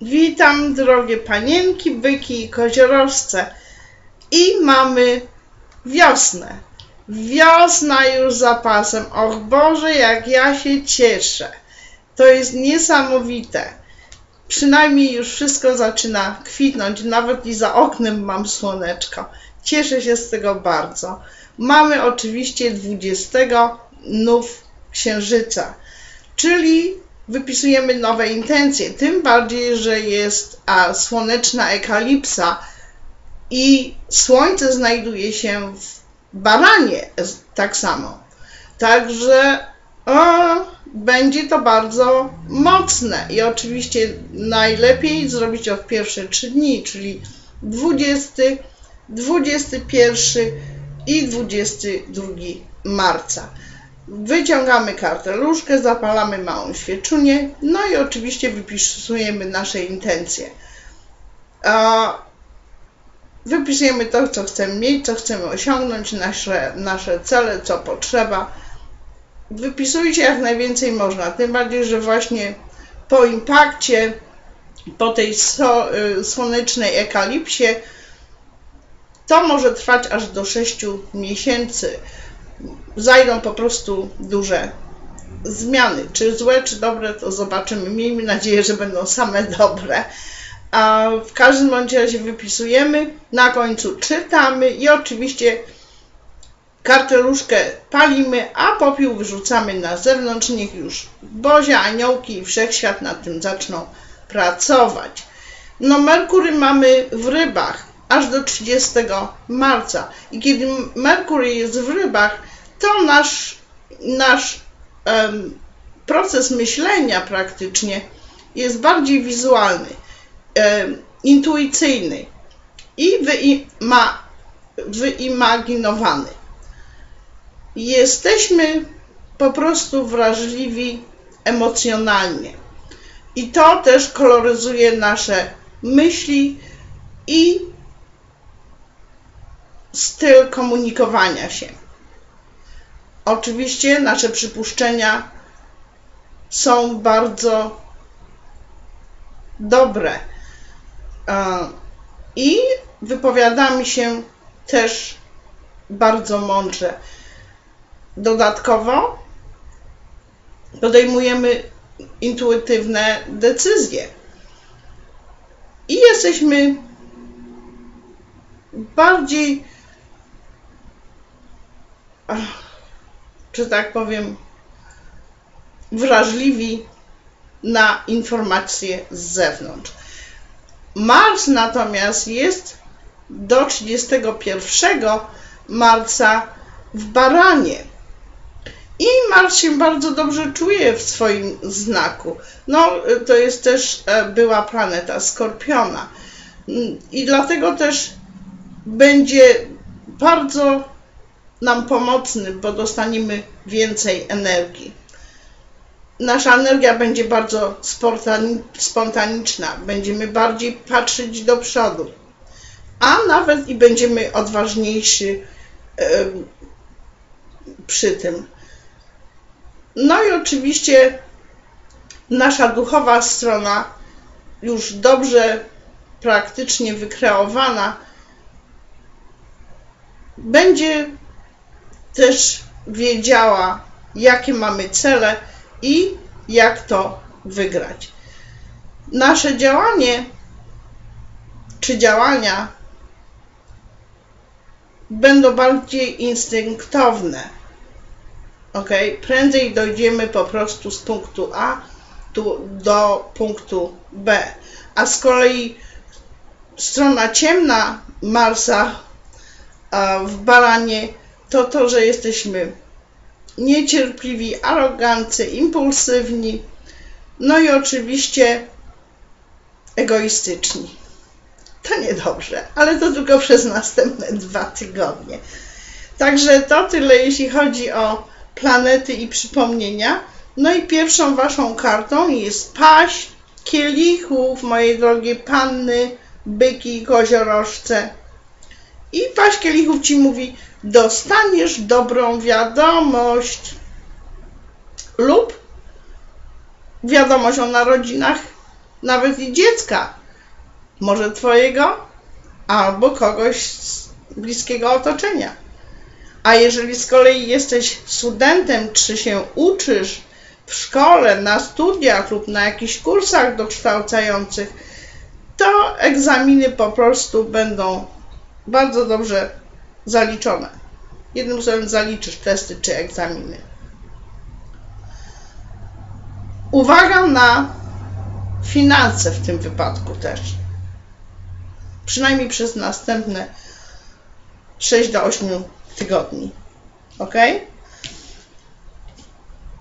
Witam drogie panienki, byki i koziorożce. I mamy wiosnę. Wiosna już za pasem. Och Boże, jak ja się cieszę. To jest niesamowite. Przynajmniej już wszystko zaczyna kwitnąć. Nawet i za oknem mam słoneczko. Cieszę się z tego bardzo. Mamy oczywiście 20 nów księżyca, czyli wypisujemy nowe intencje. Tym bardziej, że jest a, słoneczna ekalipsa i słońce znajduje się w baranie tak samo. Także będzie to bardzo mocne i oczywiście najlepiej zrobić to w pierwsze trzy dni, czyli 20, 21 i 22 marca. Wyciągamy karteluszkę, zapalamy małą świeczunię, no i oczywiście wypisujemy nasze intencje. Wypisujemy to, co chcemy mieć, co chcemy osiągnąć, nasze, nasze cele, co potrzeba. Wypisujcie jak najwięcej można, tym bardziej, że właśnie po impakcie, po tej y, słonecznej ekalipsie, to może trwać aż do 6 miesięcy. Zajdą po prostu duże zmiany. Czy złe, czy dobre, to zobaczymy. Miejmy nadzieję, że będą same dobre. A w każdym bądź razie wypisujemy, na końcu czytamy i oczywiście karteluszkę palimy, a popiół wyrzucamy na zewnątrz. Niech już Bozia, aniołki i wszechświat nad tym zaczną pracować. No, Merkury mamy w rybach aż do 30 marca. I kiedy Merkury jest w rybach, to nasz, nasz um, proces myślenia praktycznie jest bardziej wizualny, um, intuicyjny i wyima, wyimaginowany. Jesteśmy po prostu wrażliwi emocjonalnie. I to też koloryzuje nasze myśli i styl komunikowania się. Oczywiście nasze przypuszczenia są bardzo dobre e, i wypowiadamy się też bardzo mądrze. Dodatkowo podejmujemy intuitywne decyzje i jesteśmy bardziej czy tak powiem, wrażliwi na informacje z zewnątrz. Mars natomiast jest do 31 marca w Baranie. I Mars się bardzo dobrze czuje w swoim znaku. No, to jest też e, była planeta Skorpiona. I dlatego też będzie bardzo nam pomocny, bo dostaniemy więcej energii. Nasza energia będzie bardzo spontaniczna, będziemy bardziej patrzeć do przodu, a nawet i będziemy odważniejsi przy tym. No i oczywiście nasza duchowa strona, już dobrze praktycznie wykreowana, będzie też wiedziała, jakie mamy cele i jak to wygrać. Nasze działanie czy działania będą bardziej instynktowne. Ok, prędzej dojdziemy po prostu z punktu A do punktu B. A z kolei strona ciemna Marsa w baranie to to, że jesteśmy niecierpliwi, arogancy, impulsywni, no i oczywiście egoistyczni. To niedobrze, ale to tylko przez następne dwa tygodnie. Także to tyle, jeśli chodzi o planety i przypomnienia. No i pierwszą waszą kartą jest paść kielichów, moje drogie panny, byki koziorożce. I paść kielichów ci mówi, dostaniesz dobrą wiadomość lub wiadomość o narodzinach nawet i dziecka, może Twojego albo kogoś z bliskiego otoczenia. A jeżeli z kolei jesteś studentem, czy się uczysz w szkole, na studiach lub na jakichś kursach dokształcających, to egzaminy po prostu będą bardzo dobrze zaliczone. Jednym słowem zaliczysz testy czy egzaminy. Uwaga na finanse w tym wypadku też. Przynajmniej przez następne 6 do 8 tygodni. Ok?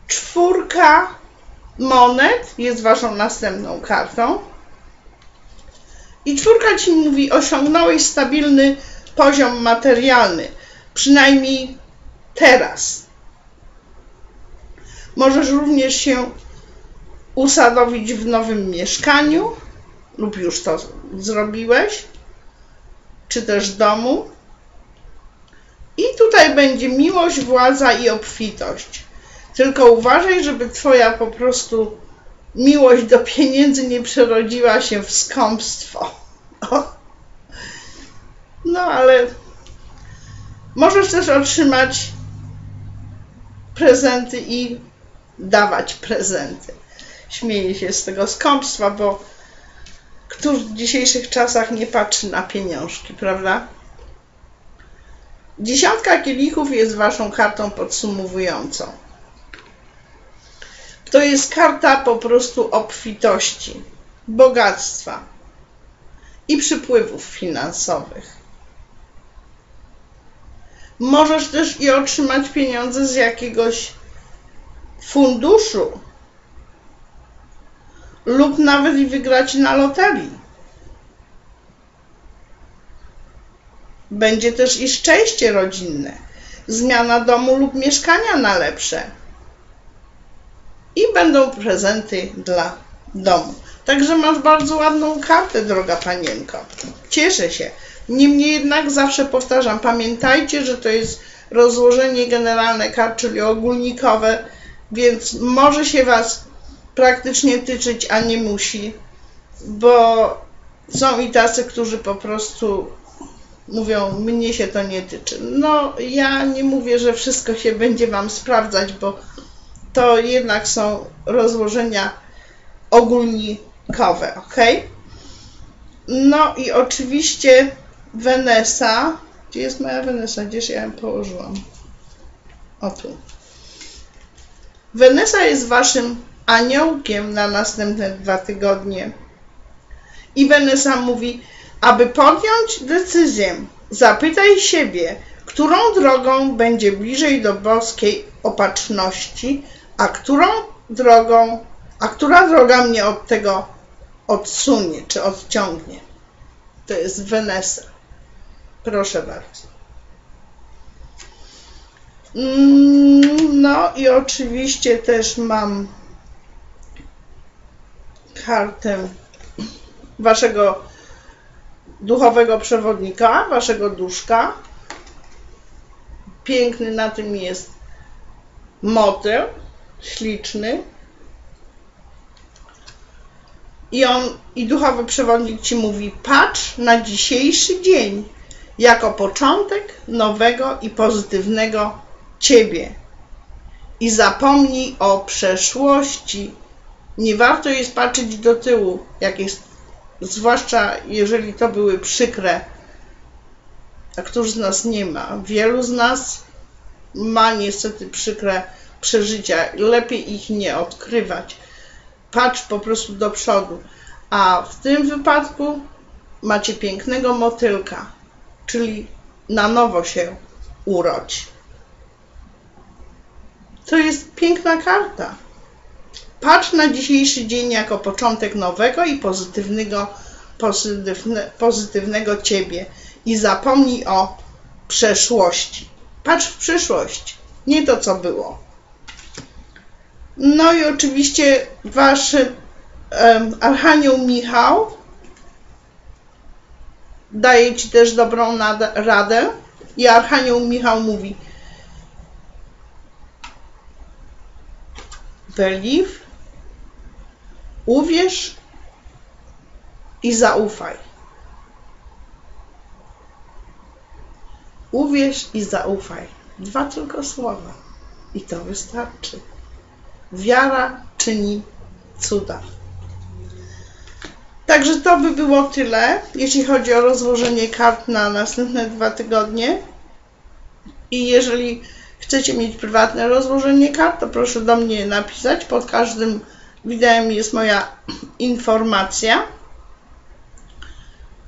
Czwórka monet jest waszą następną kartą. I czwórka ci mówi, osiągnąłeś stabilny poziom materialny, przynajmniej teraz. Możesz również się usadowić w nowym mieszkaniu, lub już to zrobiłeś, czy też domu. I tutaj będzie miłość, władza i obfitość. Tylko uważaj, żeby Twoja po prostu miłość do pieniędzy nie przerodziła się w skąpstwo. No ale możesz też otrzymać prezenty i dawać prezenty. Śmieję się z tego skąpstwa, bo któż w dzisiejszych czasach nie patrzy na pieniążki, prawda? Dziesiątka kielichów jest waszą kartą podsumowującą. To jest karta po prostu obfitości, bogactwa i przypływów finansowych. Możesz też i otrzymać pieniądze z jakiegoś funduszu lub nawet i wygrać na loterii. Będzie też i szczęście rodzinne, zmiana domu lub mieszkania na lepsze. I będą prezenty dla domu. Także masz bardzo ładną kartę, droga panienko. Cieszę się. Niemniej jednak zawsze powtarzam, pamiętajcie, że to jest rozłożenie generalne kart, czyli ogólnikowe, więc może się Was praktycznie tyczyć, a nie musi, bo są i tacy, którzy po prostu mówią, mnie się to nie tyczy. No, ja nie mówię, że wszystko się będzie Wam sprawdzać, bo to jednak są rozłożenia ogólnikowe, ok? No i oczywiście Wenesa. Gdzie jest moja Wenesa? Gdzież ja ją położyłam? O tu. Wenesa jest Waszym aniołkiem na następne dwa tygodnie. I Wenesa mówi, aby podjąć decyzję, zapytaj siebie, którą drogą będzie bliżej do boskiej opatrzności, a którą drogą, a która droga mnie od tego odsunie czy odciągnie. To jest Wenesa. Proszę bardzo. Mm, no i oczywiście też mam kartę waszego duchowego przewodnika, waszego duszka. Piękny na tym jest motyl, śliczny. I on, i duchowy przewodnik ci mówi, patrz na dzisiejszy dzień jako początek nowego i pozytywnego ciebie. I zapomnij o przeszłości, nie warto jest patrzeć do tyłu, jak jest, zwłaszcza jeżeli to były przykre, a któż z nas nie ma. Wielu z nas ma niestety przykre przeżycia. Lepiej ich nie odkrywać. Patrz po prostu do przodu. A w tym wypadku macie pięknego motylka, czyli na nowo się urodź. To jest piękna karta. Patrz na dzisiejszy dzień jako początek nowego i pozytywnego, pozytywne, pozytywnego Ciebie i zapomnij o przeszłości. Patrz w przyszłość, nie to, co było. No i oczywiście Wasz um, Archanioł Michał daje Ci też dobrą radę i Archanioł Michał mówi Believe Uwierz i zaufaj. Uwierz i zaufaj. Dwa tylko słowa. I to wystarczy. Wiara czyni cuda. Także to by było tyle, jeśli chodzi o rozłożenie kart na następne dwa tygodnie. I jeżeli chcecie mieć prywatne rozłożenie kart, to proszę do mnie napisać. Pod każdym wideo jest moja informacja.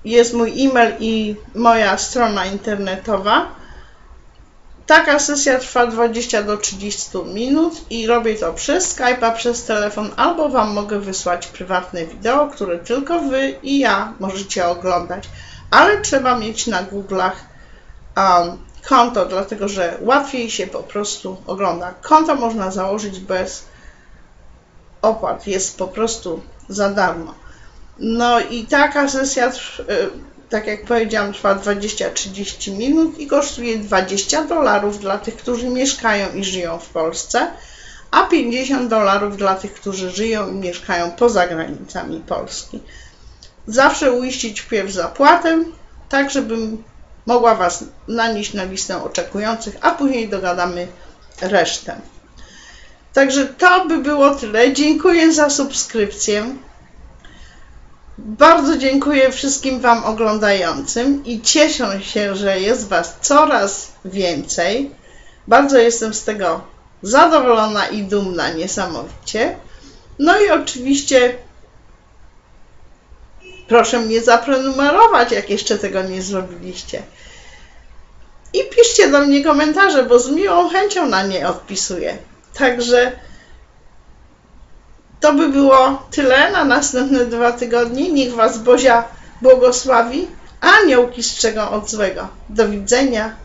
Jest mój e-mail i moja strona internetowa. Taka sesja trwa 20 do 30 minut i robię to przez Skype'a, przez telefon, albo Wam mogę wysłać prywatne wideo, które tylko Wy i ja możecie oglądać. Ale trzeba mieć na Google'ach um, konto, dlatego że łatwiej się po prostu ogląda. Konto można założyć bez opłat, jest po prostu za darmo. No i taka sesja, y, tak jak powiedziałam, trwa 20-30 minut i kosztuje 20 dolarów dla tych, którzy mieszkają i żyją w Polsce, a 50 dolarów dla tych, którzy żyją i mieszkają poza granicami Polski. Zawsze uiścić wpierw zapłatę, tak żebym mogła Was nanieść na listę oczekujących, a później dogadamy resztę. Także to by było tyle. Dziękuję za subskrypcję. Bardzo dziękuję wszystkim Wam oglądającym i cieszę się, że jest Was coraz więcej. Bardzo jestem z tego zadowolona i dumna niesamowicie. No i oczywiście proszę mnie zaprenumerować, jak jeszcze tego nie zrobiliście. I piszcie do mnie komentarze, bo z miłą chęcią na nie odpisuję. Także to by było tyle na następne dwa tygodnie. Niech Was Bozia błogosławi. Aniołki strzegą od złego. Do widzenia.